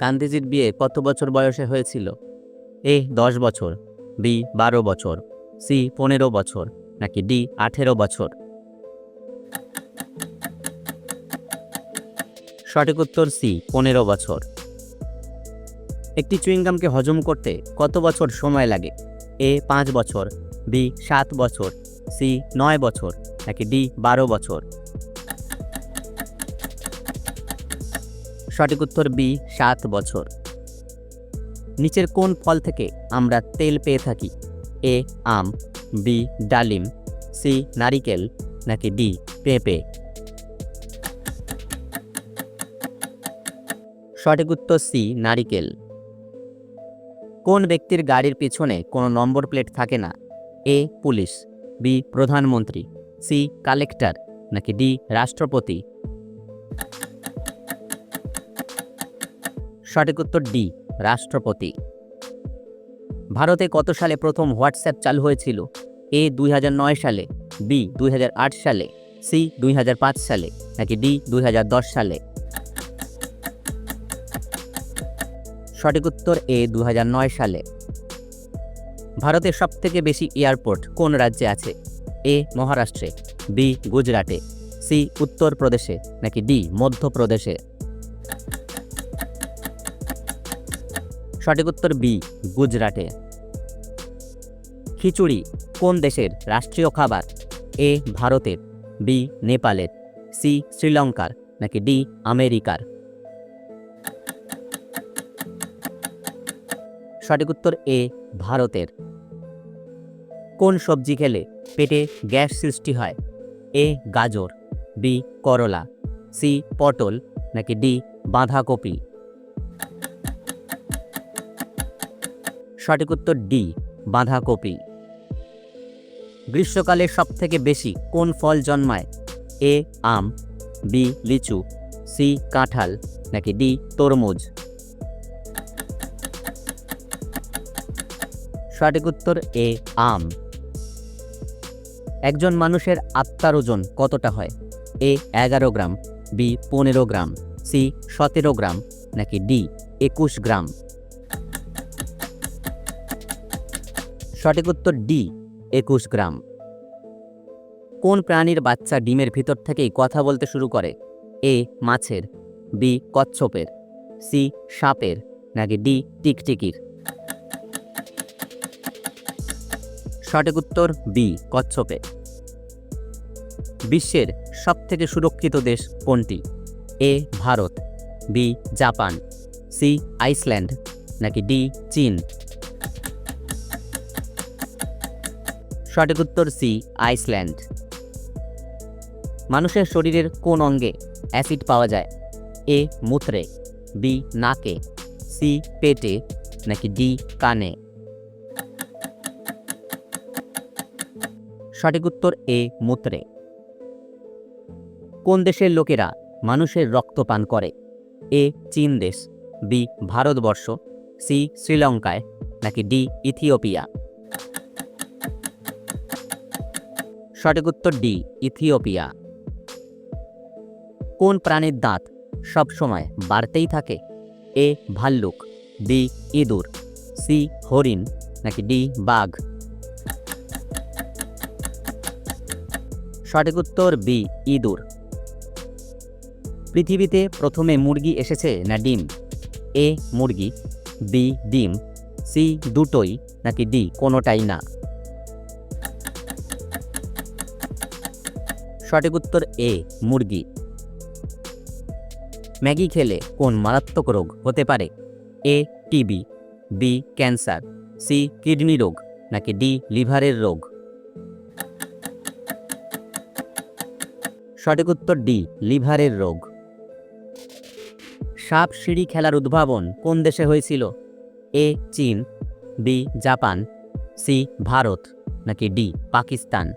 গান্ধীজির বিয়ে কত বছর বয়সে হয়েছিল? এ, দশ বছর, বি, বারো বছর, সি, পনেরো বছর, নাকি ডি, আঠেরো বছর? সঠিক উত্তর সি, পনেরো বছর। একটি চুইংগামকে হজম করতে কত বছর সময় লাগে? এ, পাঁচ বছর, বি, সাত বছর, সি, নয় বছর, নাকি ডি, বারো বছর? সঠিক উত্তর বি, সাত বছর। নিচের কোন ফল থেকে আমরা তেল পেয়ে থাকি? এ, আম, বি, ডালিম, সি, নারিকেল, নাকি ডি, পেঁপে? সঠিক উত্তর সি, নারিকেল। কোন ব্যক্তির গাড়ির পিছনে কোনো নম্বর প্লেট থাকে না? এ, পুলিশ, বি, প্রধানমন্ত্রী, সি, কালেক্টর, নাকি ডি, রাষ্ট্রপতি? সঠিক উত্তর ডি, রাষ্ট্রপতি। ভারতে কত সালে প্রথম হোয়াটসঅ্যাপ চালু হয়েছিল? এ, দুই হাজার নয় সালে, বি, দুই হাজার আট সালে, সি, দুই হাজার পাঁচ সালে, নাকি ডি, দুই হাজার দশ সালে? সঠিক উত্তর এ, দুই হাজার নয় সালে। ভারতের সবথেকে বেশি এয়ারপোর্ট কোন রাজ্যে আছে? এ, মহারাষ্ট্রে, বি, গুজরাটে, সি, উত্তরপ্রদেশে, নাকি ডি, মধ্যপ্রদেশে? সঠিক উত্তর বি, গুজরাটে। খিচুড়ি, কোন দেশের রাষ্ট্রীয় খাবার? এ, ভারতের, বি, নেপালের, সি, শ্রীলঙ্কার, নাকি ডি, আমেরিকার? সঠিক উত্তর এ, ভারতের। কোন সবজি খেলে পেটে গ্যাস সৃষ্টি হয়? এ, গাজর, বি, করলা, সি, পটল, নাকি ডি, বাঁধাকপি? সঠিক উত্তর ডি, বাঁধাকপি। গ্রীষ্মকালে সবথেকে বেশি কোন ফল জন্মায়? এ, আম, বি, লিচু, সি, কাঁঠাল, নাকি ডি, তরমুজ? সঠিক উত্তর এ, আম। একজন মানুষের আত্মার ওজন কতটা হয়? এ, এগারো গ্রাম, বি, পনেরো গ্রাম, সি, সতেরো গ্রাম, নাকি ডি, একুশ গ্রাম? সঠিক উত্তর ডি, একুশ গ্রাম। কোন প্রাণীর বাচ্চা ডিমের ভিতর থেকেই কথা বলতে শুরু করে? এ, মাছের, বি, কচ্ছপের, সি, সাপের, নাকি ডি, টিকটিকির? সঠিক উত্তর বি, কচ্ছপে। বিশ্বের সবথেকে সুরক্ষিত দেশ কোনটি? A, Bharat, B, Japan, C, Iceland, নাকি ডি, চীন? সঠিক উত্তর সি, আইসল্যান্ড। মানুষের শরীরের কোন অঙ্গে অ্যাসিড পাওয়া যায়? এ, মূত্রে, বি, নাকে, সি, পেটে, নাকি ডি, কানে? সঠিক উত্তর এ, মূত্রে। কোন দেশের লোকেরা মানুষের রক্ত পান করে? এ, চীন দেশ, বি, ভারতবর্ষ, সি, শ্রীলঙ্কায়, নাকি ডি, ইথিওপিয়া? সঠিক উত্তর ডি, ইথিওপিয়া। কোন প্রাণীর দাঁত সবসময় বাড়তেই থাকে? এ, ভাল্লুক, বি, ইঁদুর, সি, হরিণ, নাকি ডি, বাঘ? সঠিক উত্তর বি, ইঁদুর। পৃথিবীতে প্রথমে মুরগি এসেছে না ডিম? এ, মুরগি, বি, ডিম, সি, দুটোই, নাকি ডি, কোনোটাই না? সঠিক উত্তর এ, মুরগি। ম্যাগি খেলে কোন মারাত্মক রোগ হতে পারে? A, TB. B, cancer. C, kidney রোগ, নাকি ডি, লিভারের রোগ? সঠিক উত্তর ডি, লিভারের রোগ। সাপ সিঁড়ি খেলার উদ্ভাবন কোন দেশে হয়েছিল? এ, চীন। B, Japan. সি, ভারত, নাকি ডি, পাকিস্তান।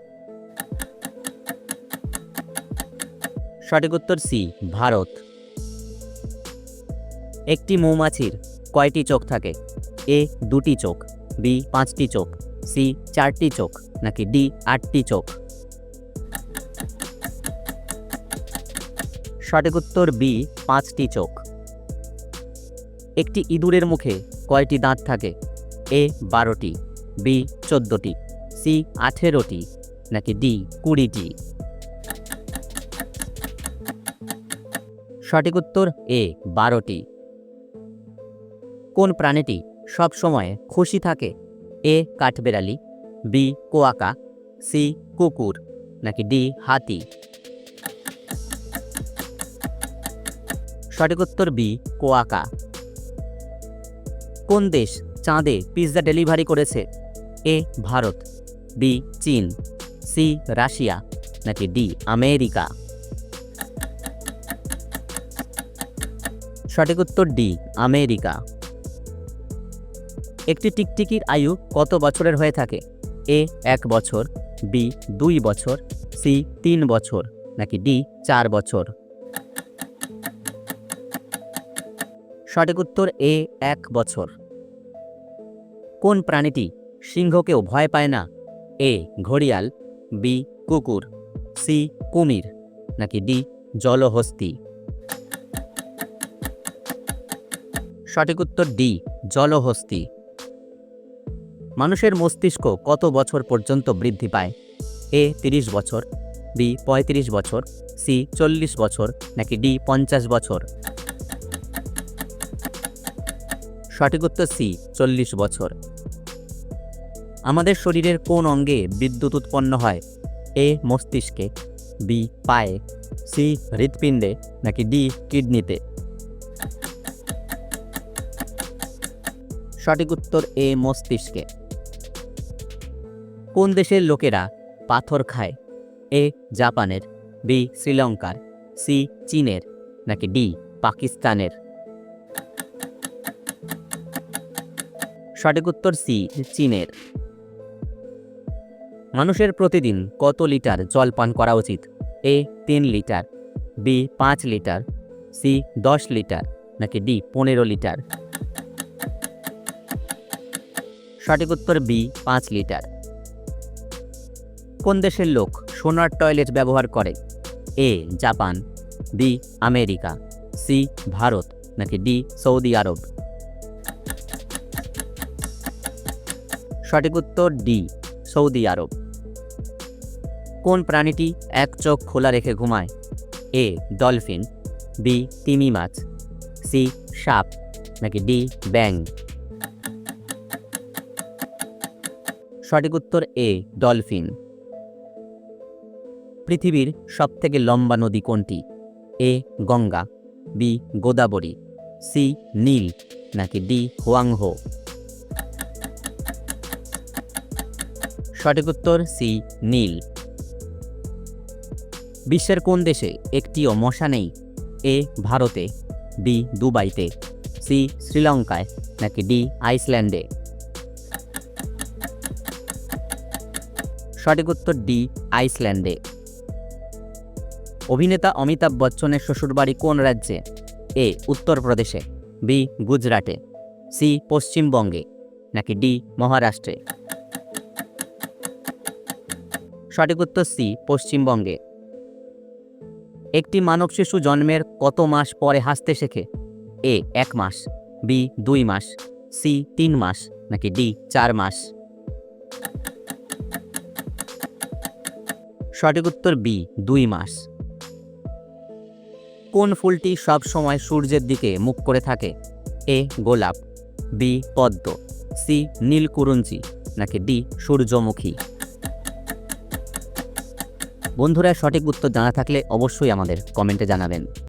সঠিক উত্তর সি, ভারত। একটি মৌমাছির কয়টি চোখ থাকে? এ, দুটি চোখ, বি, পাঁচটি চোখ, সি, চারটি চোখ, নাকি ডি, আটটি চোখ? সঠিক উত্তর বি, পাঁচটি চোখ। একটি ইঁদুরের মুখে কয়টি দাঁত থাকে? এ, বারোটি, বি, চোদ্দোটি, সি, আঠেরোটি, নাকি ডি, কুড়িটি? সঠিক উত্তর এ, বারোটি। কোন প্রাণীটি সব সময় খুশি থাকে? এ, কাঠবেড়ালি, বি, কোয়াকা, সি, কুকুর, নাকি ডি, হাতি? সঠিক উত্তর বি, কোয়াকা। কোন দেশ চাঁদে পিৎজা ডেলিভারি করেছে? এ, ভারত, বি, চীন, সি, রাশিয়া, নাকি ডি, আমেরিকা? সঠিক উত্তর ডি, আমেরিকা। একটি টিকটিকির আয়ু কত বছরের হয়ে থাকে? এ, এক বছর, বি, দুই বছর, সি, তিন বছর, নাকি ডি, চার বছর? সঠিক উত্তর এ, এক বছর। কোন প্রাণীটি সিংহকেও ভয় পায় না? এ, ঘড়িয়াল, বি, কুকুর, সি, কুমির, নাকি ডি, জলহস্তি? সঠিক উত্তর ডি, জলহস্তি। মানুষের মস্তিষ্ক কত বছর পর্যন্ত বৃদ্ধি পায়? এ, তিরিশ বছর, বি, পঁয়ত্রিশ বছর, সি, চল্লিশ বছর, নাকি ডি, পঞ্চাশ বছর? সঠিক উত্তর সি, চল্লিশ বছর। আমাদের শরীরের কোন অঙ্গে বিদ্যুৎ উৎপন্ন হয়? এ, মস্তিষ্কে, বি, পায়ে, সি, হৃৎপিণ্ডে, নাকি ডি, কিডনিতে? সঠিক উত্তর এ মস্তিষ্কে। কোন দেশের লোকেরা পাথর খায়? এ জাপানের, বি শ্রীলঙ্কার, সি চীনের, নাকি ডি পাকিস্তানের? সঠিক উত্তর সি চীনের। মানুষের প্রতিদিন কত লিটার জল পান করা উচিত? এ তিন লিটার, বি পাঁচ লিটার, সি দশ লিটার, নাকি ডি পনেরো লিটার? সঠিক উত্তর বি, পাঁচ লিটার। কোন দেশের লোক সোনার টয়লেট ব্যবহার করে? A, Japan, B, America, C, Bharat, নাকি ডি, সৌদি আরব? সঠিক উত্তর ডি, সৌদি আরব। কোন প্রাণীটি এক চোখ খোলা রেখে ঘুমায়? এ, ডলফিন, বি, তিমি মাছ, সি, সাপ, নাকি ডি ব্যাং সঠিক উত্তর এ, ডলফিন। পৃথিবীর সবথেকে লম্বা নদী কোনটি? A, Ganga, B, Godavari, C, নীল, নাকি ডি, হোয়াংহো? সঠিক উত্তর সি, নীল। বিশ্বের কোন দেশে একটিও মশা নেই? এ, ভারতে, বি, দুবাইতে, সি, শ্রীলঙ্কায়, নাকি ডি, আইসল্যান্ডে? সঠিক উত্তর ডি, আইসল্যান্ডে। অভিনেতা অমিতাভ বচ্চনের শ্বশুরবাড়ি কোন রাজ্যে? এ, উত্তরপ্রদেশে, বি, গুজরাটে, সি, পশ্চিমবঙ্গে, নাকি ডি, মহারাষ্ট্রে? সঠিক উত্তর সি, পশ্চিমবঙ্গে। একটি মানব শিশু জন্মের কত মাস পরে হাসতে শেখে? এ, এক মাস, বি, দুই মাস, সি, তিন মাস, নাকি ডি, চার মাস? সঠিক উত্তর বি, দুই মাস। কোন ফুলটি সব সময় সূর্যের দিকে মুখ করে থাকে? এ, গোলাপ, বি, পদ্ম, সি নীলকুরঞ্জি নাকি ডি, সূর্যমুখী? বন্ধুরা, সঠিক উত্তর জানা থাকলে অবশ্যই আমাদের কমেন্টে জানাবেন।